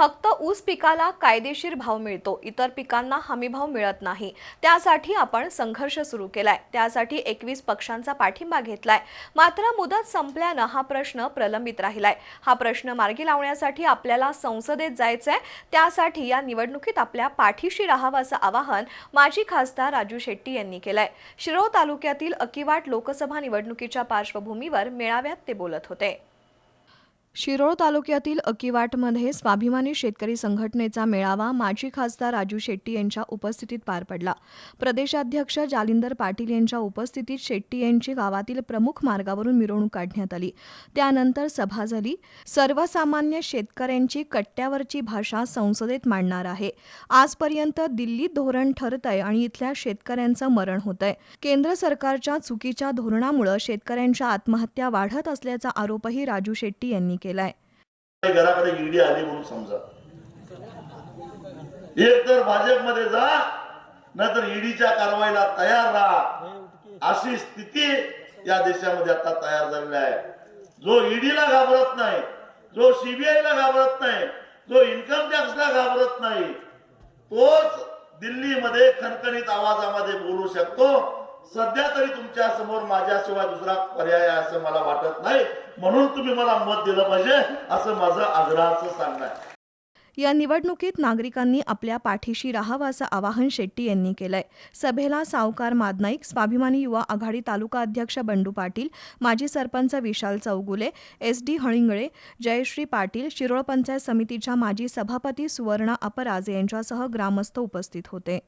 फक्त ऊस पिकाला कायदेशीर भाव मिळतो इतर पिकांना हमीभाव मिळत नाही. त्यासाठी आपण संघर्ष सुरू केलाय. त्यासाठी एकवीस पक्षांचा पाठिंबा घेतलाय. मात्र मुदत संपल्यानं हा प्रश्न प्रलंबित राहिलाय. हा प्रश्न मार्गी लावण्यासाठी आपल्याला संसदेत जायचंय. त्यासाठी या निवडणुकीत आपल्या पाठीशी राहावं असं आवाहन माजी खासदार राजू शेट्टी यांनी केलंय. शिरोळ तालुक्यातील अकिवाट लोकसभा निवडणुकीच्या पार्श्वभूमीवर मेळाव्यात ते बोलत होते. शिरोळ तालुक्यातील अकिवाटमध्ये स्वाभिमानी शेतकरी संघटनेचा मेळावा माजी खासदार राजू शेट्टी यांच्या उपस्थितीत पार पडला. प्रदेशाध्यक्ष जालिंदर पाटील यांच्या उपस्थितीत शेट्टी यांची गावातील प्रमुख मार्गावरून मिरवणूक काढण्यात आली. त्यानंतर सभा झाली. सर्वसामान्य शेतकऱ्यांची कट्ट्यावरची भाषा संसदेत मांडणार आहे. आजपर्यंत दिल्लीत धोरण ठरतंय आणि इथल्या शेतकऱ्यांचं मरण होतंय. केंद्र सरकारच्या चुकीच्या धोरणामुळे शेतकऱ्यांच्या आत्महत्या वाढत असल्याचा आरोपही राजू शेट्टी यांनी केलाय. घराकडे ईडी आली म्हणून समजा. एक तर भाजपमध्ये जा नाहीतर ईडीच्या कारवाईला तयार राहा. अशी स्थिती या देशामध्ये आता तयार झालेली आहे. जो ईडीला घाबरत नाही जो सीबीआयला घाबरत नाही जो इन्कम टॅक्सला घाबरत नाही तोच दिल्लीमध्ये खणखणीत आवाजामध्ये बोलू शकतो. सध्या तरी तुमच्यासमोर माझ्याशिवाय दुसरा पर्याय आहे असं मला वाटत नाही. म्हणून तुम्ही मला मत दिलं पाहिजे असं माझं आग्रहाचं सांगणं आहे. या निवडणुकीत नागरिकांनी आपल्या पाठीशी राहावं असं आवाहन शेट्टी यांनी केलंय. सभेला सावकार मादनाईक स्वाभिमानी युवा आघाडी तालुका अध्यक्ष बंडू पाटील माजी सरपंच विशाल चौगुले एस डी हळिंगळे जयश्री पाटील शिरोळ पंचायत समितीच्या माजी सभापती सुवर्णा अपराजे यांच्यासह ग्रामस्थ उपस्थित होते.